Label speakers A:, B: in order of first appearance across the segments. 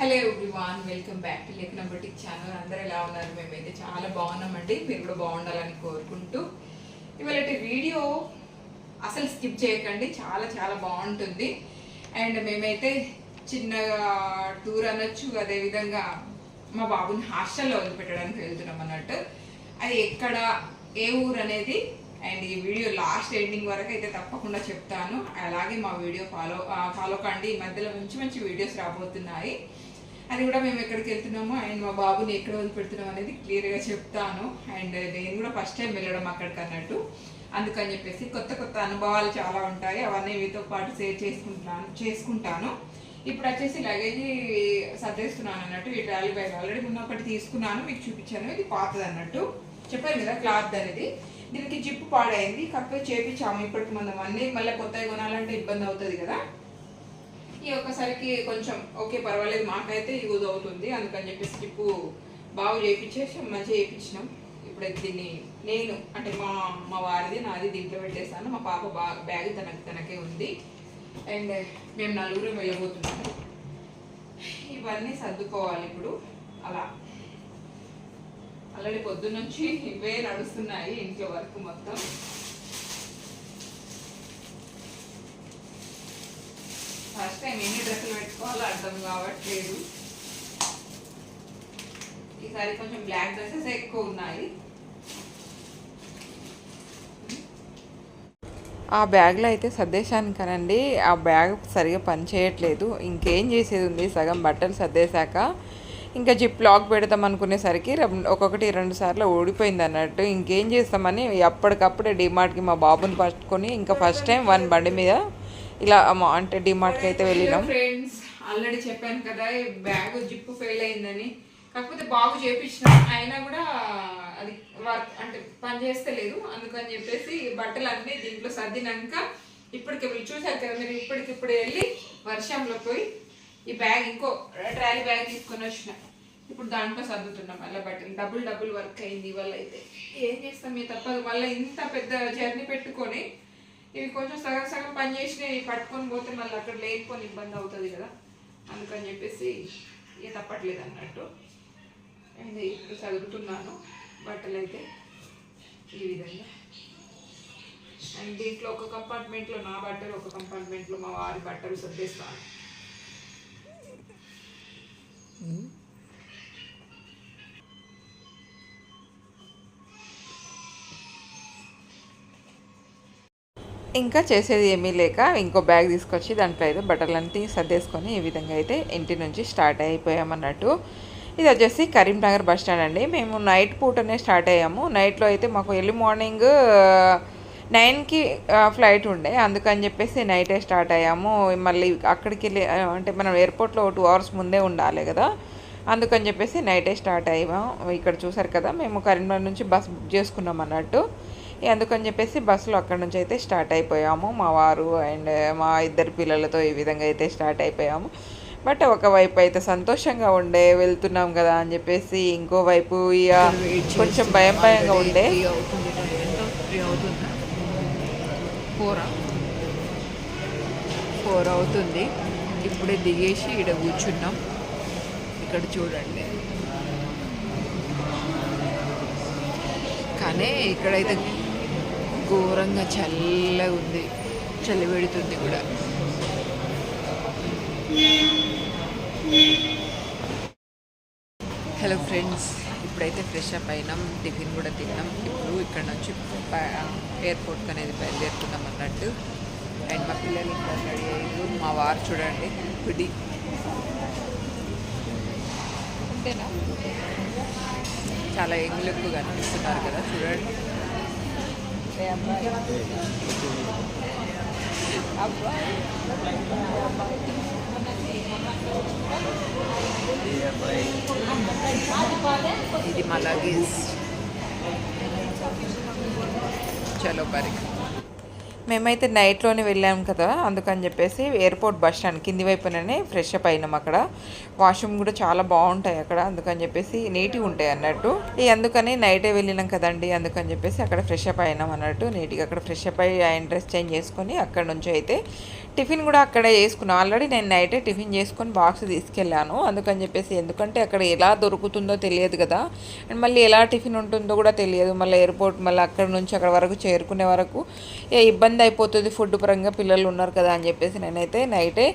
A: Hello everyone welcome back to Lekhana boutique channel అందరూ ఎలా ఉన్నారు? మేమైతే చాలా బాగున్నామండి. మీరు కూడా బాగుండాలని కోరుకుంటూ ఇవాళ వీడియో అసలు స్కిప్ చేయకండి. చాలా చాలా బాగుంటుంది. అండ్ మేమైతే చిన్నగా టూర్ అనొచ్చు. అదేవిధంగా మా బాబుని హాస్టల్లో వదిలిపెట్టడానికి వెళ్తున్నాం అన్నట్టు. అది ఎక్కడ ఏ ఊరు అనేది అండ్ ఈ వీడియో లాస్ట్ ఎండింగ్ వరకు అయితే తప్పకుండా చెప్తాను. అలాగే మా వీడియో ఫాలో ఫాలో కండి. ఈ మధ్యలో మంచి మంచి వీడియోస్ రాబోతున్నాయి. అది కూడా మేము ఎక్కడికి వెళ్తున్నాము అండ్ మా బాబుని ఎక్కడ వదిలిపెడుతున్నాం అనేది క్లియర్గా చెప్తాను. అండ్ నేను కూడా ఫస్ట్ టైం వెళ్ళడం అక్కడికి అన్నట్టు. అందుకని చెప్పేసి కొత్త కొత్త అనుభవాలు చాలా ఉంటాయి. అవన్నీ మీతో పాటు షేర్ చేసుకుంటున్నాను చేసుకుంటాను. ఇప్పుడు వచ్చేసి లగేజ్ సర్దేస్తున్నాను అన్నట్టు. ఈ ట్రాలీ బ్యాగ్ ఆల్రెడీ మొన్న ఒకటి తీసుకున్నాను. మీకు చూపించాను. ఇది పాతది అన్నట్టు. చెప్పాను కదా క్లాత్ అనేది. దీనికి జిప్పు పాడైంది. కాకపోతే చేపించాము. ఇప్పటికి మనం అన్నీ మళ్ళీ కొత్తగా కొనాలంటే ఇబ్బంది అవుతుంది కదా. ఈ ఒక్కసారికి కొంచెం ఓకే పర్వాలేదు మాకైతే యూజ్ అవుతుంది అందుకని చెప్పేసి చెప్పు బాగు చేయించేసి మంచిగా చేయించినాం ఇప్పుడు దీన్ని నేను అంటే మా మా వారిది నాది దీంట్లో పెట్టేస్తాను మా పాప బా బ్యాగ్ తనకి తనకే ఉంది. అండ్ మేము నలుగురు వెళ్ళబోతున్నాము ఇవన్నీ సర్దుకోవాలి ఇప్పుడు. అలా. ఆల్రెడీ పొద్దున్నుంచి ఇవే నడుస్తున్నాయి ఇంట్లో వర్క్ మొత్తం. ఫస్ట్ టైం ఎన్ని డ్రెస్సులు పెట్టుకోవాలో అర్థం కావట్లేదు. ఈసారి కొంచెం బ్లాక్ డ్రెస్సెస్ ఎక్కువ ఉన్నాయి.
B: ఆ బ్యాగ్లో అయితే సర్దేశాను కనండి ఆ బ్యాగ్ సరిగా పనిచేయట్లేదు ఇంకేం చేసేది ఉంది? సగం బట్టలు సర్దేశాక ఇంకా జిప్ లాక్ పెడదాం అనుకునేసరికి ఒక్కొక్కటి రెండు సార్లు ఓడిపోయింది అన్నట్టు. ఇంకేం చేస్తామని అప్పటికప్పుడే డిమార్ట్కి మా బాబుని పట్టుకొని ఇంకా ఫస్ట్ టైం వన్ బండి మీద ఇలా అంటే డిమార్ట్కి అయితే వెళ్ళినాం.
A: ఫ్రెండ్స్ ఆల్రెడీ చెప్పాను కదా ఈ బ్యాగ్ జిప్పు ఫెయిల్ అయిందని. కాకపోతే బాగు చేపించిన. అయినా కూడా అది వర్క్ అంటే పని చేస్తలేదు అందుకని చెప్పేసి బట్టలు అన్నీ దీంట్లో సర్దినాక ఇప్పటికి మీరు చూసారు కదా మీరు ఇప్పటికిప్పుడు వెళ్ళి వర్షంలో పోయి ఈ బ్యాగ్ ఇంకో ట్రాలీ బ్యాగ్ తీసుకొని వచ్చిన. ఇప్పుడు దాంట్లో సర్దుతున్నాం మళ్ళీ బట్టలు. డబుల్ డబుల్ వర్క్ అయింది ఇవాళ అయితే. ఏం చేస్తాం మీ తప్పదు. మళ్ళీ ఇంత పెద్ద జర్నీ పెట్టుకొని ఇవి కొంచెం సగం సగం పని చేసినవి పట్టుకొని పోతే మళ్ళీ అక్కడ లేకపోని ఇబ్బంది అవుతుంది కదా. అందుకని చెప్పేసి ఇక తప్పట్లేదు అన్నట్టు. అండ్ ఇప్పుడు చదువుతున్నాను బట్టలు అయితే ఈ విధంగా. అండ్ దీంట్లో ఒక కంపార్ట్మెంట్లో నా బట్టలు ఒక కంపార్ట్మెంట్లో మా వారి బట్టలు సర్దేస్తాను.
B: ఇంకా చేసేది ఏమీ లేక ఇంకో బ్యాగ్ తీసుకొచ్చి దాంట్లో అయితే బట్టలన్నీ సర్దేసుకొని ఈ విధంగా అయితే ఇంటి నుంచి స్టార్ట్ అయిపోయామన్నట్టు. ఇది వచ్చేసి కరీంనగర్ బస్ స్టాండ్ అండి. మేము నైట్ పూటనే స్టార్ట్ అయ్యాము. నైట్లో అయితే మాకు ఎర్లీ మార్నింగ్ నైన్కి ఫ్లైట్ ఉండే. అందుకని చెప్పేసి నైటే స్టార్ట్ అయ్యాము. మళ్ళీ అక్కడికి వెళ్ళి అంటే మనం ఎయిర్పోర్ట్లో టూ అవర్స్ ముందే ఉండాలి కదా. అందుకని చెప్పేసి నైటే స్టార్ట్ అయ్యాము. ఇక్కడ చూసారు కదా మేము కరీంనగర్ నుంచి బస్ బుక్ చేసుకున్నాం అన్నట్టు అందుకని చెప్పేసి బస్సులో అక్కడ నుంచి అయితే స్టార్ట్ అయిపోయాము. మా వారు అండ్ మా ఇద్దరు పిల్లలతో ఈ విధంగా అయితే స్టార్ట్ అయిపోయాము. బట్ ఒకవైపు అయితే సంతోషంగా ఉండే వెళ్తున్నాం కదా అని చెప్పేసి ఇంకోవైపు ఇక కొంచెం భయం భయంగా ఉండే.
A: ఫోరా? ఫోర్ అవుతుంది. ఇప్పుడే దిగేసి ఇక్కడ కూర్చున్నాం. ఇక్కడ చూడండి. కానీ ఇక్కడైతే ఘోరంగా చల్లగా ఉంది. చలి పెడుతుంది కూడా. హలో ఫ్రెండ్స్ ఇప్పుడైతే ఫ్రెష్ అప్ అయినాం టిఫిన్ కూడా తిన్నాం. ఇప్పుడు ఇక్కడ నుంచి ఎయిర్పోర్ట్కి అనేది బయలుదేరుతున్నాం అన్నట్టు. అండ్ మా పిల్లలు ఇంకా రెడీ అయ్యారు. మా వారు చూడండి గుడి. అంతేనా? చాలా యంగ్ కనిపిస్తున్నారు కదా చూడండి. ఏ అబ్బాయి అబ్బాయి ఇది మా లగేజ్ చలో బరి
B: మేమైతే నైట్లోనే వెళ్ళాం కదా అందుకని చెప్పేసి ఎయిర్పోర్ట్ బస్ స్టాండ్ కింది వైపుననే ఫ్రెష్ అప్ అయినాం అక్కడ. వాష్రూమ్ కూడా చాలా బాగుంటాయి అక్కడ అందుకని చెప్పేసి నీట్గా ఉంటాయి అన్నట్టు. ఈ అందుకని నైటే వెళ్ళినాం కదండి అందుకని చెప్పేసి అక్కడ ఫ్రెష్ అప్ అయినాం అన్నట్టు. నీట్గా అక్కడ ఫ్రెష్ అప్ అయ్యి ఆయన డ్రెస్ చేంజ్ చేసుకొని అక్కడ నుంచి అయితే టిఫిన్ కూడా అక్కడే చేసుకున్నాం. ఆల్రెడీ నేను నైటే టిఫిన్ చేసుకొని బాక్స్ తీసుకెళ్ళాను. అందుకని చెప్పేసి ఎందుకంటే అక్కడ ఎలా దొరుకుతుందో తెలియదు కదా. అండ్ మళ్ళీ ఎలా టిఫిన్ ఉంటుందో కూడా తెలియదు. మళ్ళీ ఎయిర్పోర్ట్ మళ్ళీ అక్కడ నుంచి అక్కడ వరకు చేరుకునే వరకు ఏ ఇబ్బంది అయిపోతుంది. ఫుడ్ పరంగా పిల్లలు ఉన్నారు కదా అని చెప్పేసి నేనైతే నైటే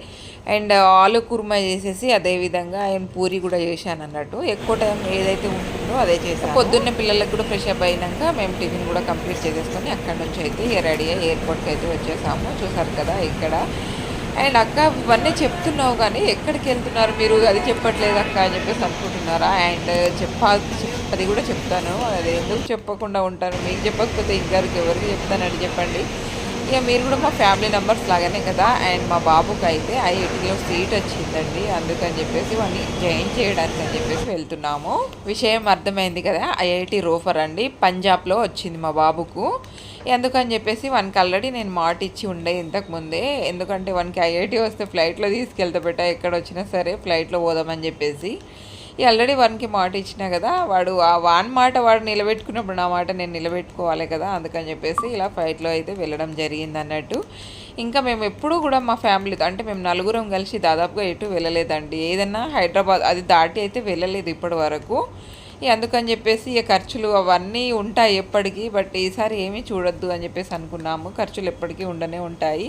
B: అండ్ ఆలు కుర్మా చేసేసి అదేవిధంగా ఆయన పూరి కూడా చేశాను అన్నట్టు. ఎక్కువ టైం ఏదైతే ఉంటుందో అదే చేశాను. పొద్దున్నే పిల్లలకు కూడా ఫ్రెష్ అప్ అయినాక మేము టిఫిన్ కూడా కంప్లీట్ చేసేసుకొని అక్కడ నుంచి అయితే రెడీ అయ్యి ఎయిర్పోర్ట్కి అయితే వచ్చేసాము. చూసారు కదా ఇక్కడ అండ్ అక్క ఇవన్నీ చెప్తున్నావు కానీ ఎక్కడికి వెళ్తున్నారు మీరు? అది చెప్పట్లేదు అక్క అని చెప్పేసి అనుకుంటున్నారా? అండ్ చెప్పాల్సి అది కూడా చెప్తాను. అది ఎందుకు చెప్పకుండా ఉంటాను మీకు చెప్పకపోతే ఇంకారికి ఎవరికి చెప్తానని చెప్పండి. ఇక మీరు కూడా మా ఫ్యామిలీ మెంబర్స్ లాగానే కదా? అండ్ మా బాబుకి అయితే ఐఐటీలో సీట్ వచ్చిందండి. అందుకని చెప్పేసి వాడిని జాయిన్ చేయడానికి అని చెప్పేసి వెళ్తున్నాము. విషయం అర్థమైంది కదా? ఐఐటి రోఫర్ అండి. పంజాబ్లో వచ్చింది మా బాబుకు. ఎందుకని చెప్పేసి వానికి ఆల్రెడీ నేను మాట ఇచ్చి ఉండే ఇంతకు ముందే. ఎందుకంటే వానికి ఐఐటి వస్తే ఫ్లైట్లో తీసుకెళ్తా పెట్టా ఎక్కడ వచ్చినా సరే ఫ్లైట్లో పోదామని చెప్పేసి. ఆల్రెడీ వానికి మాట ఇచ్చినా కదా వాడు ఆ వాన్ మాట వాడు నిలబెట్టుకున్నప్పుడు నా మాట నేను నిలబెట్టుకోవాలి కదా అందుకని చెప్పేసి ఇలా ఫ్లైట్లో అయితే వెళ్ళడం జరిగింది అన్నట్టు. ఇంకా మేము ఎప్పుడూ కూడా మా ఫ్యామిలీతో అంటే మేము నలుగురం కలిసి దాదాపుగా ఎటు వెళ్ళలేదండి. ఏదన్నా హైదరాబాద్ అది దాటి అయితే వెళ్ళలేదు ఇప్పటి వరకు. అందుకని చెప్పేసి ఇక ఖర్చులు అవన్నీ ఉంటాయి ఎప్పటికీ బట్ ఈసారి ఏమీ చూడొద్దు అని చెప్పేసి అనుకున్నాము. ఖర్చులు ఎప్పటికీ ఉండనే ఉంటాయి.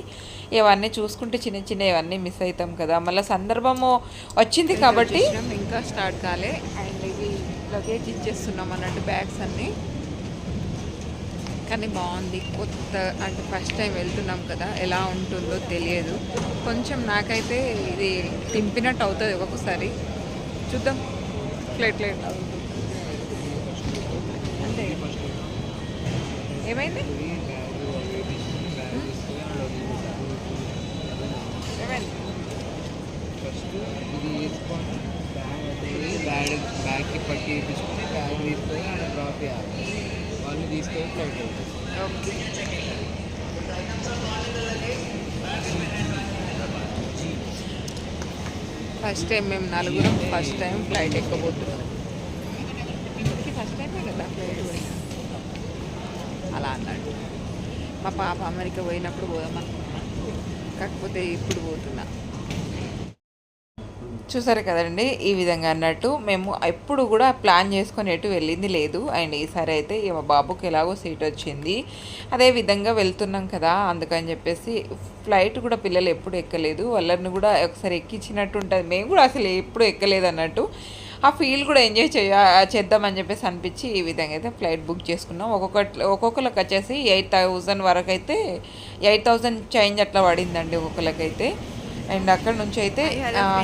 B: ఇవన్నీ చూసుకుంటే చిన్న చిన్న ఇవన్నీ మిస్ అవుతాం కదా. మళ్ళీ సందర్భము వచ్చింది కాబట్టి ఇంకా స్టార్ట్ కాలే. అండ్ ఇవి లగేజ్ ఇచ్చేస్తున్నాం అన్నట్టు బ్యాగ్స్ అన్నీ. కానీ బాగుంది. కొత్త అంటే ఫస్ట్ టైం వెళ్తున్నాం కదా. ఎలా ఉంటుందో తెలియదు. కొంచెం నాకైతే ఇది తింపినట్టు అవుతుంది ఒక్కొక్కసారి. చూద్దాం. ఫ్లైట్ ఫ్లైట్ అంటే ఏమైంది? ఏమైంది?
C: ఫస్ట్ ఇది వేసుకొని బ్యాగ్ బ్యాగ్ బ్యాగ్కి పట్టి తీసుకొని బ్యాగ్ తీసుకొని డ్రాప్ చేయాలి వాళ్ళు తీసుకొని ఫ్లైట్
B: ఓకే ఫస్ట్ టైం మేము నలుగురం ఫస్ట్ టైం ఫ్లైట్ ఎక్కబోతున్నాం. కదా అలా అన్నాడు. మా పాప అమెరికా పోయినప్పుడు పోదాం కాకపోతే ఇప్పుడు పోతున్నా. చూసారు కదండి ఈ విధంగా అన్నట్టు మేము ఎప్పుడు కూడా ప్లాన్ చేసుకొని ఎటు వెళ్ళింది లేదు. అండ్ ఈసారి అయితే ఇక మా బాబుకి ఎలాగో సీట్ వచ్చింది. అదే విధంగా వెళ్తున్నాం కదా అందుకని చెప్పేసి ఫ్లైట్ కూడా పిల్లలు ఎప్పుడు ఎక్కలేదు. వాళ్ళని కూడా ఒకసారి ఎక్కించినట్టు ఉంటుంది. మేము కూడా అసలు ఎప్పుడు ఎక్కలేదు అన్నట్టు. ఆ ఫీల్ కూడా ఎంజాయ్ చేయ చేద్దామని చెప్పేసి అనిపించి ఈ విధంగా అయితే ఫ్లైట్ బుక్ చేసుకున్నాం. ఒక్కొక్క ఒక్కొక్కరికి వచ్చేసి ఎయిట్ థౌజండ్ వరకు అయితే ఎయిట్ థౌజండ్ చేంజ్ అట్లా పడిందండి ఒక్కొక్కరికైతే అండ్ అక్కడ నుంచి అయితే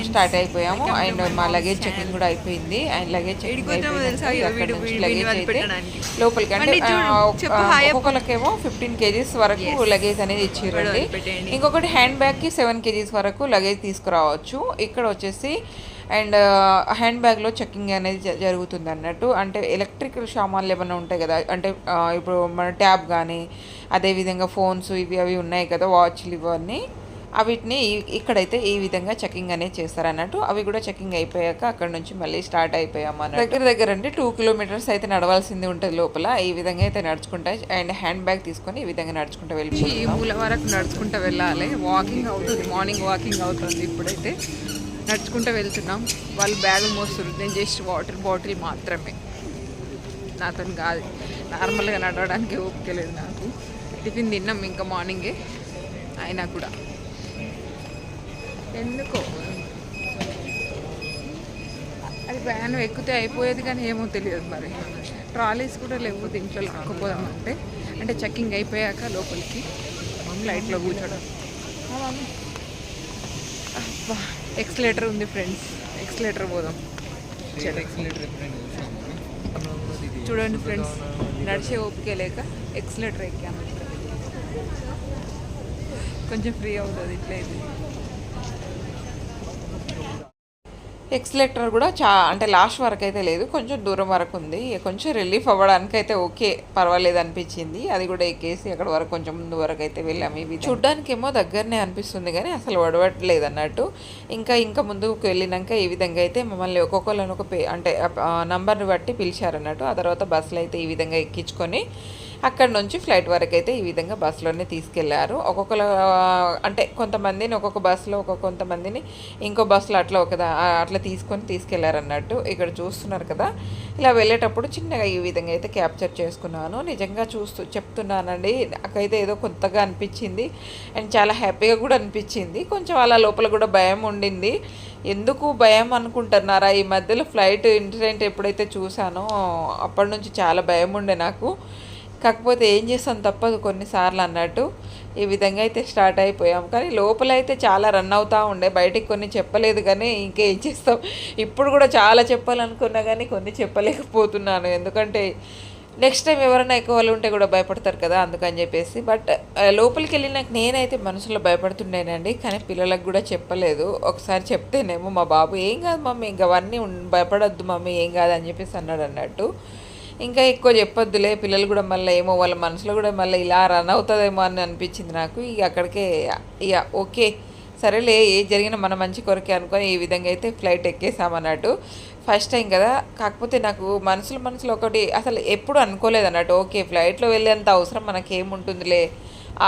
B: స్టార్ట్ అయిపోయాము. అండ్ మా లగేజ్ చెకింగ్ కూడా అయిపోయింది. అండ్ లగేజ్ చెకింగ్ అయిపోయింది అక్కడ నుంచి లగేజ్ అయితే లోపలికి అంటే ఒక్కొక్కరికేమో ఫిఫ్టీన్ కేజీస్ వరకు లగేజ్ అనేది ఇచ్చిర్రండి. ఇంకొకటి హ్యాండ్ బ్యాగ్కి సెవెన్ కేజీస్ వరకు లగేజ్ తీసుకురావచ్చు. ఇక్కడ వచ్చేసి అండ్ హ్యాండ్ బ్యాగ్లో చెక్కింగ్ అనేది జ- జరుగుతుంది అన్నట్టు. అంటే ఎలక్ట్రికల్ సామాన్లు ఏమైనా ఉంటాయి కదా అంటే ఇప్పుడు మన ట్యాబ్ కానీ అదేవిధంగా ఫోన్స్ ఇవి అవి ఉన్నాయి కదా వాచ్లు ఇవన్నీ అవిటిని ఇక్కడైతే ఈ విధంగా చెకింగ్ అనేది చేస్తారు అన్నట్టు. అవి కూడా చెకింగ్ అయిపోయాక అక్కడ నుంచి మళ్ళీ స్టార్ట్ అయిపోయాము అన్నట్టు. దగ్గర దగ్గర అంటే టూ కిలోమీటర్స్ అయితే నడవాల్సింది ఉంటుంది లోపల. ఈ విధంగా అయితే నడుచుకుంటా అండ్ హ్యాండ్ బ్యాగ్ తీసుకొని ఈ విధంగా నడుచుకుంటూ వెళ్ళి ఈ మూల వరకు నడుచుకుంటూ వెళ్ళాలి. వాకింగ్ అవుతుంది మార్నింగ్ వాకింగ్ అవుతుంది ఇప్పుడైతే. నడుచుకుంటూ వెళ్తున్నాం. వాళ్ళు బ్యాగ్ మోస్తున్నారు నేను జస్ట్ వాటర్ బాటిల్ మాత్రమే. నాతో కాదు. నార్మల్గా నడవడానికి ఓపిక లేదు నాకు. టిఫిన్ తిన్నాం ఇంకా మార్నింగే. అయినా కూడా. ఎందుకో? అది వ్యాన్ ఎక్కితే అయిపోయేది కానీ ఏమో తెలియదు మరి. ట్రాలీస్ కూడా లేవు దీంట్లో లాక్కపోదామంటే అంటే. చెక్కింగ్ అయిపోయాక లోపలికి. ఫ్లైట్లో కూర్చోడం. మమ్మీ. అబ్బా. ఎక్స్లేటర్ ఉంది ఫ్రెండ్స్. ఎక్స్లేటర్ పోదాం. చూడండి ఫ్రెండ్స్ నడిచే ఓపిక లేక ఎక్స్లేటర్ ఎక్కాము కొంచెం ఫ్రీ అవుతుంది ఇట్లా అయితే కూడా చా అంటే లాస్ట్ వరకు అయితే లేదు. కొంచెం దూరం వరకు ఉంది. కొంచెం రిలీఫ్ అవ్వడానికి అయితే ఓకే. పర్వాలేదు అనిపించింది. అది కూడా ఎక్కేసి అక్కడ వరకు కొంచెం ముందు వరకు అయితే వెళ్ళాము ఇవి చూడ్డానికి ఏమో దగ్గరనే అనిపిస్తుంది కానీ అసలు వడవట్లేదు అన్నట్టు. ఇంకా ఇంకా ముందుకు వెళ్ళినాక ఈ విధంగా అయితే మమ్మల్ని ఒక్కొక్కరిని ఒక పే అంటే నంబర్ని బట్టి పిలిచారన్నట్టు. ఆ తర్వాత బస్సులు అయితే ఈ విధంగా ఎక్కించుకొని అక్కడ నుంచి ఫ్లైట్ వరకు అయితే ఈ విధంగా బస్సులోనే తీసుకెళ్ళారు. ఒక్కొక్కరు అంటే కొంతమందిని ఒక్కొక్క బస్సులో ఒక్కొక్క కొంతమందిని ఇంకో బస్సులో అట్లా ఒక అట్లా తీసుకొని తీసుకెళ్ళారు అన్నట్టు ఇక్కడ చూస్తున్నారు కదా. ఇలా వెళ్ళేటప్పుడు చిన్నగా ఈ విధంగా అయితే క్యాప్చర్ చేసుకున్నాను. నిజంగా చూస్తూ చెప్తున్నానండి నాకైతే ఏదో కొత్తగా అనిపించింది అండ్ చాలా హ్యాపీగా కూడా అనిపించింది. కొంచెం అలా లోపల కూడా భయం ఉండింది. ఎందుకు భయం అనుకుంటున్నారా? ఈ మధ్యలో ఫ్లైట్ ఇన్సిడెంట్ ఎప్పుడైతే చూసానో అప్పటి నుంచి చాలా భయం ఉండే నాకు. కాకపోతే ఏం చేస్తాం తప్పదు కొన్నిసార్లు అన్నట్టు. ఈ విధంగా అయితే స్టార్ట్ అయిపోయాం. కానీ లోపల అయితే చాలా రన్ అవుతూ ఉండే. బయటికి కొన్ని చెప్పలేదు కానీ ఇంకేం చేస్తాం. ఇప్పుడు కూడా చాలా చెప్పాలనుకున్నా కానీ కొన్ని చెప్పలేకపోతున్నాను. ఎందుకంటే నెక్స్ట్ టైం ఎవరైనా ఎక్కువ వాళ్ళు ఉంటే కూడా భయపడతారు కదా అందుకని చెప్పేసి. బట్ లోపలికి వెళ్ళినాక నేనైతే మనసులో భయపడుతుండేనండి. కానీ పిల్లలకు కూడా చెప్పలేదు. ఒకసారి చెప్తేనేమో మా బాబు ఏం కాదు మమ్మీ ఇంకా అవన్నీ ఉన్- భయపడొద్దు మమ్మీ ఏం కాదు అని చెప్పేసి అన్నాడు అన్నట్టు. ఇంకా ఎక్కువ చెప్పొద్దులే పిల్లలు కూడా మళ్ళీ ఏమో వాళ్ళ మనసులో కూడా మళ్ళీ ఇలా రన్ అవుతుందేమో అని అనిపించింది నాకు. ఇక అక్కడికే ఇక ఓకే సరేలే ఏ జరిగినా మన మంచి కొరకే అనుకొని ఈ విధంగా అయితే ఫ్లైట్ ఎక్కేసామన్నట్టు ఫస్ట్ టైం కదా కాకపోతే నాకు మనసులో మనసులో ఒకటి అసలు ఎప్పుడు అనుకోలేదు అన్నట్టు. ఓకే ఫ్లైట్లో వెళ్ళేంత అవసరం మనకేముంటుందిలే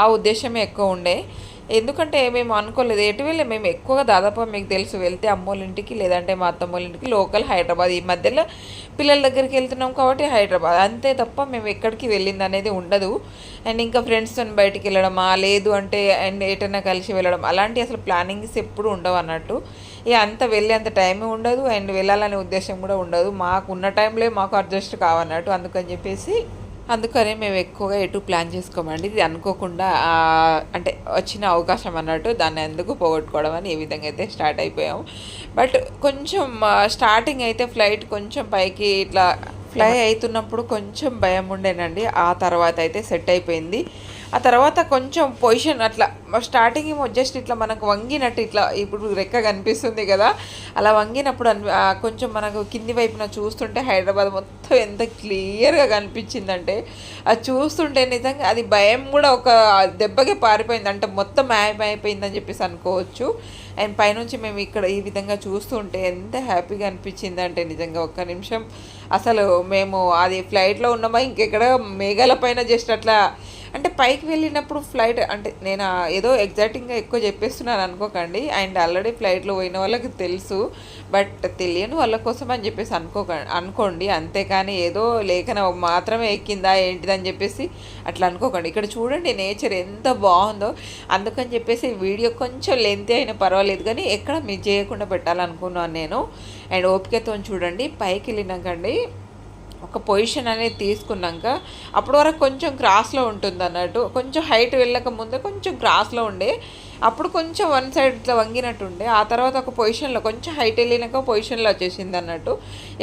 B: ఆ ఉద్దేశమే ఎక్కువ ఉండే. ఎందుకంటే మేము అనుకోలేదు. ఎటు వెళ్ళి? మేము ఎక్కువగా దాదాపు మీకు తెలుసు వెళ్తే అమ్మోళ్ళ ఇంటికి లేదంటే మా అత్తమ్మోళ్ళ ఇంటికి లోకల్ హైదరాబాద్. ఈ మధ్యలో పిల్లల దగ్గరికి వెళ్తున్నాం కాబట్టి హైదరాబాద్. అంతే తప్ప మేము ఎక్కడికి వెళ్ళింది అనేది ఉండదు. అండ్ ఇంకా ఫ్రెండ్స్తో బయటికి వెళ్ళడమా? లేదు అంటే అండ్ ఎటైనా కలిసి వెళ్ళడం. అలాంటి అసలు ప్లానింగ్స్ ఎప్పుడు ఉండవు అన్నట్టు. ఇక అంత వెళ్ళే అంత టైం ఉండదు. అండ్ వెళ్ళాలనే ఉద్దేశం కూడా ఉండదు. మాకు ఉన్న టైంలో మాకు అడ్జస్ట్ కావన్నట్టు. అందుకని చెప్పేసి అందుకనే మేము ఎక్కువగా ఎటు ప్లాన్ చేసుకోమండి. ఇది అనుకోకుండా అంటే వచ్చిన అవకాశం అన్నట్టు దాన్ని ఎందుకు పోగొట్టుకోవడం అని ఈ విధంగా అయితే స్టార్ట్ అయిపోయాం బట్ కొంచెం స్టార్టింగ్ అయితే ఫ్లైట్ కొంచెం పైకి ఇట్లా ఫ్లై అవుతున్నప్పుడు కొంచెం భయం ఉండేనండి. ఆ తర్వాత అయితే సెట్ అయిపోయింది. ఆ తర్వాత కొంచెం పొజిషన్ అట్లా స్టార్టింగ్ ఏమో జస్ట్ ఇట్లా మనకు వంగినట్టు ఇట్లా ఇప్పుడు రెక్క కనిపిస్తుంది కదా అలా వంగినప్పుడు కొంచెం మనకు కింది వైపున చూస్తుంటే హైదరాబాద్ మొత్తం ఎంత క్లియర్గా కనిపించిందంటే అది చూస్తుంటే నిజంగా అది భయం కూడా ఒక దెబ్బకే పారిపోయింది. అంటే మొత్తం మాయమైపోయిందని చెప్పేసి అనుకోవచ్చు. అండ్ పైనుంచి మేము ఇక్కడ ఈ విధంగా చూస్తుంటే ఎంత హ్యాపీగా అనిపించింది అంటే నిజంగా ఒక్క నిమిషం. అసలు మేము అది ఫ్లైట్లో ఉన్నామా ఇంకెక్కడ మేఘాల పైన జస్ట్ అట్లా అంటే పైకి వెళ్ళినప్పుడు ఫ్లైట్ అంటే నేను ఏదో ఎగ్జాక్టింగ్గా ఎక్కువ చెప్పేస్తున్నాను అనుకోకండి. అండ్ ఆల్రెడీ ఫ్లైట్లో పోయిన వాళ్ళకి తెలుసు. బట్ తెలియని వాళ్ళ కోసం అని చెప్పేసి అనుకోక అనుకోండి. అంతేకాని ఏదో లేఖన మాత్రమే ఎక్కిందా ఏంటిదని చెప్పేసి అట్లా అనుకోకండి. ఇక్కడ చూడండి నేచర్ ఎంత బాగుందో. అందుకని చెప్పేసి వీడియో కొంచెం లెంత్ అయినా పర్వాలేదు. కానీ ఎక్కడ మిస్ చేయకుండా పెట్టాలనుకున్నాను నేను. అండ్ ఓపికతో చూడండి. పైకి వెళ్ళినాకండి. ఒక పొజిషన్ అనేది తీసుకున్నాక అప్పటి వరకు కొంచెం క్రాస్లో ఉంటుంది అన్నట్టు కొంచెం హైట్ వెళ్ళక ముందే కొంచెం క్రాస్లో ఉండే అప్పుడు కొంచెం వన్ సైడ్ ఇట్లా వంగినట్టు ఉండే ఆ తర్వాత ఒక పొజిషన్లో కొంచెం హైట్ వెళ్ళినాక పొజిషన్లో వచ్చేసింది అన్నట్టు.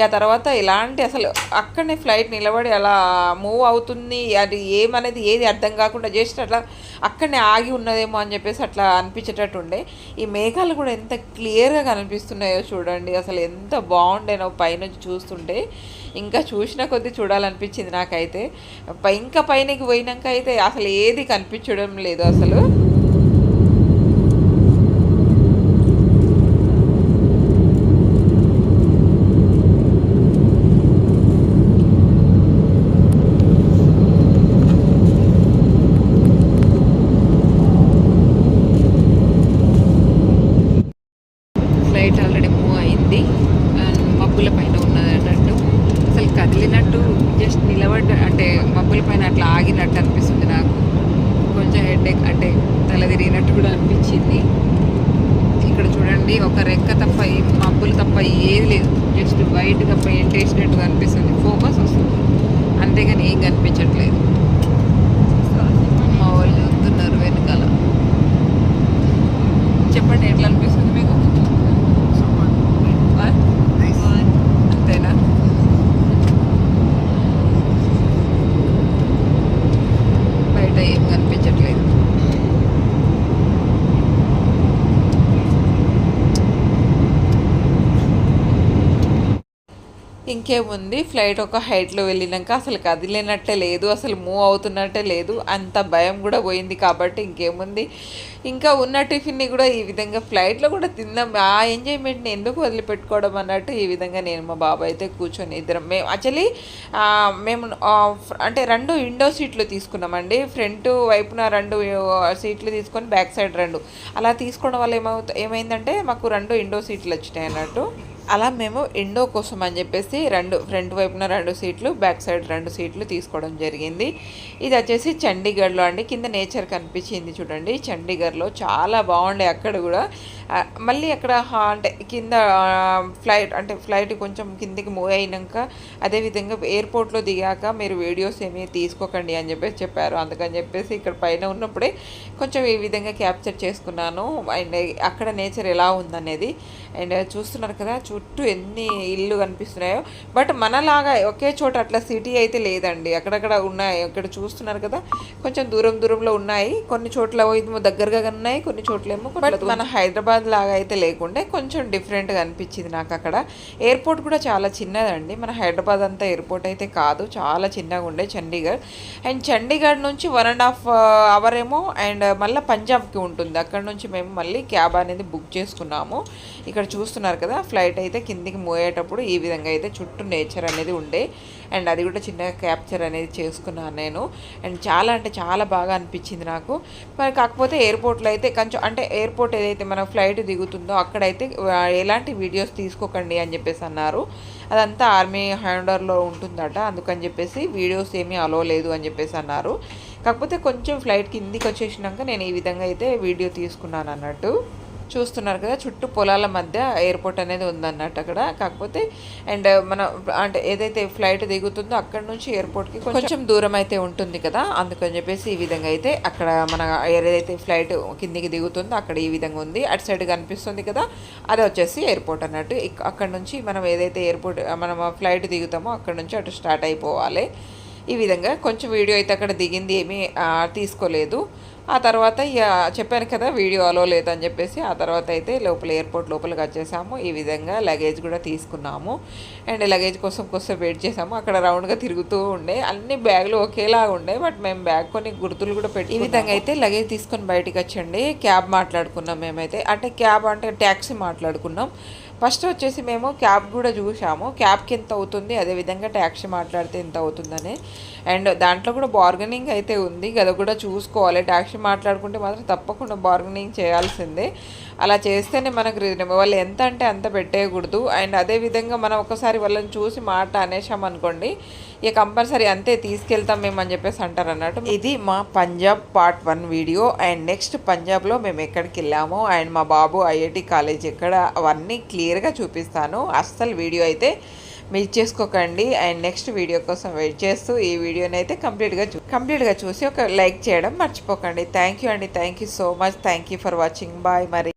B: ఆ తర్వాత ఇలాంటి అసలు అక్కడనే ఫ్లైట్ నిలబడి అలా మూవ్ అవుతుంది అది ఏమనేది ఏది అర్థం కాకుండా జస్ట్ అట్లా అక్కడనే ఆగి ఉన్నదేమో అని చెప్పేసి అట్లా అనిపించేటట్టు ఉండే ఈ మేఘాలు కూడా ఎంత క్లియర్గా కనిపిస్తున్నాయో చూడండి. అసలు ఎంత బాగుండేనో పైనుంచి చూస్తుంటే. ఇంకా చూసిన కొద్దీ చూడాలనిపించింది నాకైతే. పై- ఇంకా పైనకి పోయినాక అయితే అసలు ఏది కనిపించడం లేదు అసలు ఫ్లైట్ ఆల్రెడీ మూవ్ అయింది అండ్ మబ్బుల పైన ఉన్నది అన్నట్టు అసలు కదిలినట్టు జస్ట్ నిలబడ్డ అంటే మబ్బుల పైన అట్లా ఆగినట్టు అనిపిస్తుంది నాకు కొంచెం హెడ్ అంటే తల తిరిగినట్టు కూడా అనిపించింది ఇక్కడ చూడండి ఒక రెక్క తప్ప ఈ మబ్బులు తప్ప ఏది లేదు జస్ట్ వైట్గా పెయింట్ వేసినట్టు కనిపిస్తుంది ఫోకస్ వస్తుంది. అంతేగాని ఏం కనిపించట్లేదు. మా వాళ్ళు చూస్తున్నారు వెనకాల. చెప్పండి ఎట్లా అనిపిస్తుంది మీకు ఆ? అంతేనా బయట ఏం కనిపించట్లేదు ఇంకేముంది? ఫ్లైట్ ఒక హైట్లో వెళ్ళినాక అసలు కదిలేనట్టే లేదు అసలు మూవ్ అవుతున్నట్టే లేదు అంత భయం కూడా పోయింది కాబట్టి ఇంకేముంది? ఇంకా ఉన్న టిఫిన్ని కూడా ఈ విధంగా ఫ్లైట్లో కూడా తిందాం ఆ ఎంజాయ్మెంట్ని ఎందుకు వదిలిపెట్టుకోవడం అన్నట్టు ఈ విధంగా నేను మా బాబు అయితే కూర్చొని ఇద్దరం మేము యాక్చువల్లీ మేము అంటే రెండు విండో సీట్లు తీసుకున్నామండి. ఫ్రంట్ వైపున రెండు సీట్లు తీసుకొని బ్యాక్ సైడ్ రెండు. అలా తీసుకోవడం వల్ల ఏమవుతా ఏమైందంటే మాకు రెండు విండో సీట్లు వచ్చినాయి అన్నట్టు. అలా మేము ఇండో కోసం అని చెప్పేసి రెండు ఫ్రంట్ వైపున రెండు సీట్లు బ్యాక్ సైడ్ రెండు సీట్లు తీసుకోవడం జరిగింది. ఇది వచ్చేసి చండీగఢ్లో అండి. కింద నేచర్ కనిపించింది చూడండి. చండీగఢ్లో చాలా బాగుండే అక్కడ కూడా. మళ్ళీ అక్కడ అంటే కింద ఫ్లైట్ అంటే ఫ్లైట్ కొంచెం కిందికి మూవ్ అయినాక అదేవిధంగా ఎయిర్పోర్ట్లో దిగాక మీరు వీడియోస్ ఏమీ తీసుకోకండి అని చెప్పేసి చెప్పారు. అందుకని చెప్పేసి ఇక్కడ పైన ఉన్నప్పుడే కొంచెం ఈ విధంగా క్యాప్చర్ చేసుకున్నాను. అండ్ అక్కడ నేచర్ ఎలా ఉందనేది. అండ్ చూస్తున్నారు కదా చుట్టూ ఎన్ని ఇల్లు కనిపిస్తున్నాయో. బట్ మనలాగా ఒకే చోట అట్లా సిటీ అయితే లేదండి. అక్కడక్కడ ఉన్నాయి ఇక్కడ చూస్తున్నారు కదా. కొంచెం దూరం దూరంలో ఉన్నాయి. కొన్ని చోట్ల ఏమో దగ్గరగా ఉన్నాయి కొన్ని చోట్ల ఏమో బట్ మన హైదరాబాద్ లాగా అయితే లేకుండే కొంచెం డిఫరెంట్గా అనిపించింది నాకు అక్కడ. ఎయిర్పోర్ట్ కూడా చాలా చిన్నదండి. మన హైదరాబాద్ అంతా ఎయిర్పోర్ట్ అయితే కాదు. చాలా చిన్నగా ఉండే చండీగఢ్. అండ్ చండీగఢ్ నుంచి వన్ అండ్ హాఫ్ అవర్ ఏమో అండ్ మళ్ళీ పంజాబ్కి ఉంటుంది. అక్కడ నుంచి మేము మళ్ళీ క్యాబ్ అనేది బుక్ చేసుకున్నాము. ఇక్కడ ఇక్కడ చూస్తున్నారు కదా ఫ్లైట్ అయితే కిందికి మోయేటప్పుడు ఈ విధంగా అయితే చుట్టూ నేచర్ అనేది ఉండే. అండ్ అది కూడా చిన్నగా క్యాప్చర్ అనేది చేసుకున్నాను నేను. అండ్ చాలా అంటే చాలా బాగా అనిపించింది నాకు. మరి కాకపోతే ఎయిర్పోర్ట్లో అయితే కొంచెం అంటే ఎయిర్పోర్ట్ ఏదైతే మన ఫ్లైట్ దిగుతుందో అక్కడైతే ఎలాంటి వీడియోస్ తీసుకోకండి అని చెప్పేసి అన్నారు. అదంతా ఆర్మీ హ్యాండర్లో ఉంటుందట అందుకని చెప్పేసి వీడియోస్ ఏమీ అలో లేదు అని చెప్పేసి అన్నారు. కాకపోతే కొంచెం ఫ్లైట్ కిందికి వచ్చేసినాక నేను ఈ విధంగా అయితే వీడియో తీసుకున్నాను అన్నట్టు. చూస్తున్నారు కదా చుట్టూ పొలాల మధ్య ఎయిర్పోర్ట్ అనేది ఉందన్నట్టు అక్కడ. కాకపోతే అండ్ మన అంటే ఏదైతే ఫ్లైట్ దిగుతుందో అక్కడ నుంచి ఎయిర్పోర్ట్కి కొంచెం దూరం అయితే ఉంటుంది కదా అందుకని చెప్పేసి ఈ విధంగా అయితే అక్కడ మన ఏదైతే ఫ్లైట్ కిందికి దిగుతుందో అక్కడ ఈ విధంగా ఉంది. అటు సైడ్ కనిపిస్తుంది కదా అది వచ్చేసి ఎయిర్పోర్ట్ అన్నట్టు. అక్కడ నుంచి మనం ఏదైతే ఎయిర్పోర్ట్ మనం ఫ్లైట్ దిగుతామో అక్కడ నుంచి అటు స్టార్ట్ అయిపోవాలి. ఈ విధంగా కొంచెం వీడియో అయితే అక్కడ దిగింది ఏమీ తీసుకోలేదు. ఆ తర్వాత ఇక చెప్పాను కదా వీడియో అలో లేదని చెప్పేసి ఆ తర్వాత అయితే లోపల ఎయిర్పోర్ట్ లోపలికి వచ్చేసాము. ఈ విధంగా లగేజ్ కూడా తీసుకున్నాము. అండ్ లగేజ్ కోసం కోసం వెయిట్ చేసాము. అక్కడ రౌండ్గా తిరుగుతూ ఉండే అన్ని బ్యాగులు ఒకేలా ఉండే బట్ మేము బ్యాగ్ కొన్ని గుర్తులు కూడా పెట్టి ఈ విధంగా అయితే లగేజ్ తీసుకొని బయటికి వచ్చండి. క్యాబ్ మాట్లాడుకున్నాం మేమైతే. అంటే క్యాబ్ అంటే ట్యాక్సీ మాట్లాడుకున్నాం. ఫస్ట్ వచ్చేసి మేము క్యాబ్ కూడా చూసాము క్యాబ్కి ఎంత అవుతుంది? అదేవిధంగా ట్యాక్సీ మాట్లాడితే ఎంత అవుతుందని. అండ్ దాంట్లో కూడా బార్గెనింగ్ అయితే ఉంది. అది కూడా చూసుకోవాలి. ట్యాక్సీ మాట్లాడుకుంటే మాత్రం తప్పకుండా బార్గెనింగ్ చేయాల్సిందే. అలా చేస్తేనే మనకు రీజనబుల్ వాళ్ళు ఎంత అంటే అంత పెట్టేయకూడదు. అండ్ అదేవిధంగా మనం ఒకసారి వాళ్ళని చూసి మాట అనేసాం అనుకోండి ఇక కంపల్సరీ అంతే తీసుకెళ్తాం మేము అని చెప్పేసి అంటారు అన్నట్టు. ఇది మా Punjab part one video and next పంజాబ్లో మేము ఎక్కడికి వెళ్ళామో అండ్ మా బాబు ఐఐటి కాలేజ్ ఎక్కడ అవన్నీ క్లియర్గా చూపిస్తాను. అస్సలు వీడియో అయితే మిస్ చేసుకోకండి. అండ్ నెక్స్ట్ వీడియో కోసం వెయిట్ చేస్తూ ఈ వీడియోని అయితే కంప్లీట్గా చూ కంప్లీట్గా చూసి ఒక లైక్ చేయడం మర్చిపోకండి. థ్యాంక్ యూ అండి. Thank you so much thank you for watching bye మరి.